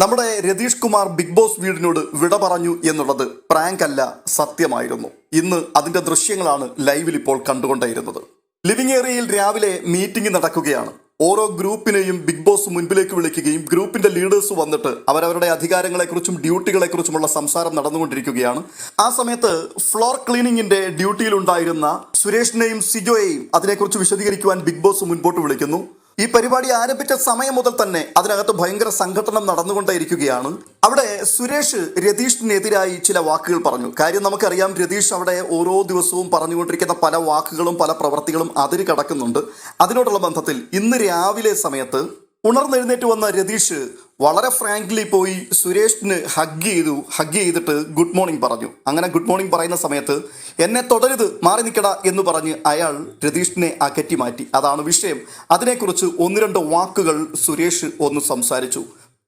നമ്മുടെ Ratheesh Kumar big boss വീടിനോട് വിട പറഞ്ഞു എന്നുള്ളത് പ്രാങ്ക് അല്ല സത്യമായിരുന്നു. ഇന്ന് അതിന്റെ ദൃശ്യങ്ങളാണ് ലൈവിൽ ഇപ്പോൾ കണ്ടുകൊണ്ടേയിരുന്നത്. ലിവിംഗ് ഏരിയയിൽ രാവിലെ മീറ്റിംഗ് നടക്കുകയാണ്. ഓരോ ഗ്രൂപ്പിനെയും ബിഗ് ബോസ് മുൻപിലേക്ക് വിളിക്കുകയും ഗ്രൂപ്പിന്റെ ലീഡേഴ്സ് വന്നിട്ട് അവരവരുടെ അധികാരങ്ങളെക്കുറിച്ചും ഡ്യൂട്ടികളെക്കുറിച്ചുമുള്ള സംസാരം നടന്നുകൊണ്ടിരിക്കുകയാണ്. ആ സമയത്ത് ഫ്ലോർ ക്ലീനിങ്ങിന്റെ ഡ്യൂട്ടിയിലുണ്ടായിരുന്ന സുരേഷിനെയും സിജോയെയും അതിനെക്കുറിച്ച് വിശദീകരിക്കുവാൻ ബിഗ് ബോസ് മുൻപോട്ട് വിളിക്കുന്നു. ഈ പരിപാടി ആരംഭിച്ച സമയം മുതൽ തന്നെ അതിനകത്ത് ഭയങ്കര സംഘടനം നടന്നുകൊണ്ടേയിരിക്കുകയാണ്. അവിടെ സുരേഷ് രതീഷിനെതിരായി ചില വാക്കുകൾ പറഞ്ഞു. കാര്യം നമുക്കറിയാം രതീഷ് അവിടെ ഓരോ ദിവസവും പറഞ്ഞുകൊണ്ടിരിക്കുന്ന പല വാക്കുകളും പല പ്രവർത്തികളും അതിര് കടക്കുന്നുണ്ട്. അതിനോടുള്ള ബന്ധത്തിൽ ഇന്ന് രാവിലെ സമയത്ത് ഉണർന്നെഴുന്നേറ്റ് വന്ന രതീഷ് വളരെ ഫ്രാങ്ക്ലി പോയി സുരേഷിന് ഹഗ് ചെയ്തു ഹഗ് ചെയ്തിട്ട് ഗുഡ് മോർണിംഗ് പറഞ്ഞു. അങ്ങനെ ഗുഡ് മോർണിംഗ് പറയുന്ന സമയത്ത് എന്നെ തുടരുത് മാറി നിൽക്കട എന്ന് പറഞ്ഞ് അയാൾ രതീഷിനെ അകറ്റി മാറ്റി. അതാണ് വിഷയം. അതിനെക്കുറിച്ച് ഒന്ന് രണ്ട് വാക്കുകൾ സുരേഷ് ഒന്ന് സംസാരിച്ചു.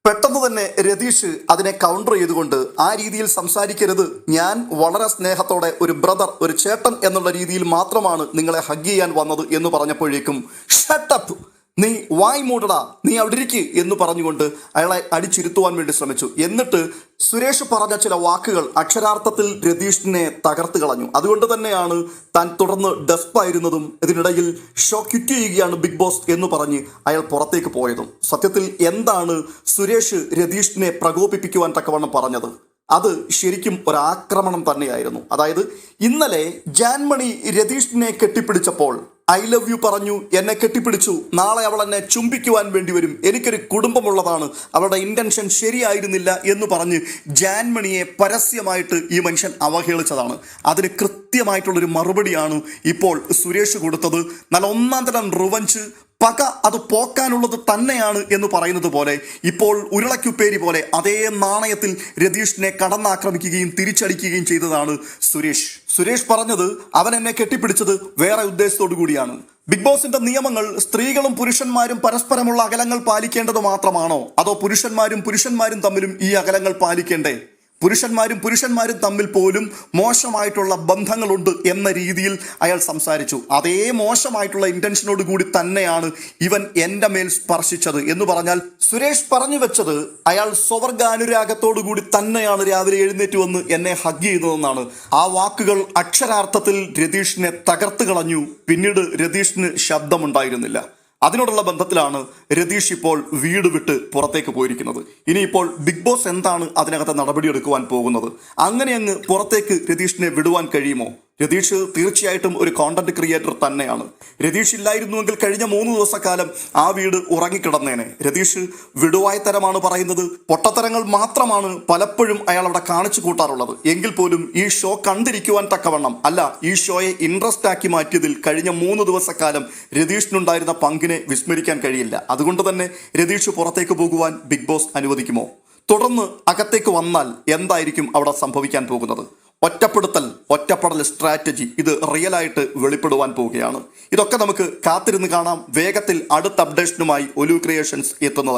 പെട്ടെന്ന് തന്നെ രതീഷ് അതിനെ കൗണ്ടർ ചെയ്തുകൊണ്ട് ആ രീതിയിൽ സംസാരിക്കരുത്. ഞാൻ വളരെ സ്നേഹത്തോടെ ഒരു ബ്രദർ ഒരു ചേട്ടൻ എന്നുള്ള രീതിയിൽ മാത്രമാണ് നിങ്ങളെ ഹഗ് ചെയ്യാൻ വന്നത് എന്ന് പറഞ്ഞപ്പോഴേക്കും ഷട്ടപ്പ് നീ വായ് മൂടടാ നീ അവിടെ ഇരിക്ക് എന്ന് പറഞ്ഞുകൊണ്ട് അയാളെ അടിച്ചിരുത്തുവാൻ വേണ്ടി ശ്രമിച്ചു. എന്നിട്ട് സുരേഷ് പറഞ്ഞ ചില വാക്കുകൾ അക്ഷരാർത്ഥത്തിൽ രതീഷിനെ തകർത്ത് കളഞ്ഞു. അതുകൊണ്ട് തന്നെയാണ് താൻ തുടർന്ന് ഡെസ്പായിരുന്നതും ഇതിനിടയിൽ ഷോ ക്വിറ്റ് ചെയ്യുകയാണ് ബിഗ് ബോസ് എന്ന് പറഞ്ഞ് അയാൾ പുറത്തേക്ക് പോയതും. സത്യത്തിൽ എന്താണ് സുരേഷ് രതീഷിനെ പ്രകോപിപ്പിക്കുവാൻ തക്കവണ്ണം പറഞ്ഞത്? അത് ശരിക്കും ഒരാക്രമണം തന്നെയായിരുന്നു. അതായത് ഇന്നലെ ജാൻമണി രതീഷിനെ കെട്ടിപ്പിടിച്ചപ്പോൾ ഐ ലവ് യു പറഞ്ഞു എന്നെ കെട്ടിപ്പിടിച്ചു. നാളെ അവൾ എന്നെ ചുംബിക്കുവാൻ വേണ്ടി വരും. എനിക്കൊരു കുടുംബമുള്ളതാണ്. അവളുടെ ഇന്റൻഷൻ ശരിയായിരുന്നില്ല എന്ന് പറഞ്ഞ് ജാൻമണിയെ പരസ്യമായിട്ട് ഈ മനുഷ്യൻ അവഹേളിച്ചതാണ്. അതിന് കൃത്യമായിട്ടുള്ളൊരു മറുപടിയാണ് ഇപ്പോൾ സുരേഷ് കൊടുത്തത്. നല്ല ഒന്നാം തരം റിവഞ്ച് പക അത് പോക്കാനുള്ളത് തന്നെയാണ് എന്ന് പറയുന്നത് പോലെ ഇപ്പോൾ ഉരുളക്കുപ്പേരി പോലെ അതേ നാണയത്തിൽ രതീഷിനെ കടന്നാക്രമിക്കുകയും തിരിച്ചടിക്കുകയും ചെയ്തതാണ് സുരേഷ്. സുരേഷ് പറഞ്ഞത് അവൻ എന്നെ കെട്ടിപ്പിടിച്ചത് വേറെ ഉദ്ദേശത്തോടു കൂടിയാണ്. ബിഗ് ബോസിന്റെ നിയമങ്ങൾ സ്ത്രീകളും പുരുഷന്മാരും പരസ്പരമുള്ള അകലങ്ങൾ പാലിക്കേണ്ടത് മാത്രമാണോ? അതോ പുരുഷന്മാരും പുരുഷന്മാരും തമ്മിലും ഈ അകലങ്ങൾ പാലിക്കേണ്ടേ? പുരുഷന്മാരും പുരുഷന്മാരും തമ്മിൽ പോലും മോശമായിട്ടുള്ള ബന്ധങ്ങളുണ്ട് എന്ന രീതിയിൽ അയാൾ സംസാരിച്ചു. അതേ മോശമായിട്ടുള്ള ഇന്റൻഷനോട് കൂടി തന്നെയാണ് ഇവൻ എന്റെ മേൽ സ്പർശിച്ചത് എന്ന് പറഞ്ഞാൽ സുരേഷ് പറഞ്ഞു വെച്ചത് അയാൾ സ്വവർഗാനുരാഗത്തോടു കൂടി തന്നെയാണ് രാവിലെ എഴുന്നേറ്റ് വന്ന് എന്നെ ഹഗ് ചെയ്തതെന്നാണ് ആ വാക്കുകൾ അക്ഷരാർത്ഥത്തിൽ രതീഷിനെ തകർത്ത് കളഞ്ഞു. പിന്നീട് രതീഷിന് ശബ്ദമുണ്ടായിരുന്നില്ല. അതിനോടുള്ള ബന്ധത്തിലാണ് രതീഷ് ഇപ്പോൾ വീട് വിട്ട് പുറത്തേക്ക് പോയിരിക്കുന്നത്. ഇനിയിപ്പോൾ ബിഗ് ബോസ് എന്താണ് അതിനകത്ത് നടപടിയെടുക്കുവാൻ പോകുന്നത്? അങ്ങനെ അങ്ങ് പുറത്തേക്ക് രതീഷിനെ വിടുവാൻ കഴിയുമോ? രതീഷ് തീർച്ചയായിട്ടും ഒരു കോണ്ടന്റ് ക്രിയേറ്റർ തന്നെയാണ്. രതീഷ് ഇല്ലായിരുന്നുവെങ്കിൽ കഴിഞ്ഞ മൂന്ന് ദിവസക്കാലം ആ വീട് ഉറങ്ങിക്കിടന്നേനെ. രതീഷ് വിടുവായ തരമാണ് പറയുന്നത്. പൊട്ടത്തരങ്ങൾ മാത്രമാണ് പലപ്പോഴും അയാൾ അവിടെ കാണിച്ചു കൂട്ടാറുള്ളത്. എങ്കിൽ പോലും ഈ ഷോ കണ്ടിരിക്കുവാൻ തക്കവണ്ണം അല്ല ഈ ഷോയെ ഇൻട്രസ്റ്റ് ആക്കി മാറ്റിയതിൽ കഴിഞ്ഞ മൂന്ന് ദിവസക്കാലം രതീഷിനുണ്ടായിരുന്ന പങ്കിനെ വിസ്മരിക്കാൻ കഴിയില്ല. അതുകൊണ്ട് തന്നെ രതീഷ് പുറത്തേക്ക് പോകുവാൻ ബിഗ് ബോസ് അനുവദിക്കുമോ? തുടർന്ന് അകത്തേക്ക് വന്നാൽ എന്തായിരിക്കും അവിടെ സംഭവിക്കാൻ പോകുന്നത്? ഒറ്റപ്പെടുത്തൽ. ഒറ്റപ്പെടൽ സ്ട്രാറ്റജി ഇത് റിയൽ ആയിട്ട് വെളിപ്പെടുവാൻ പോവുകയാണ്. ഇതൊക്കെ നമുക്ക് കാത്തിരുന്ന് കാണാം. വേഗത്തിൽ അടുത്ത അപ്ഡേഷനുമായി ഒലു ക്രിയേഷൻസ് എത്തുന്നത്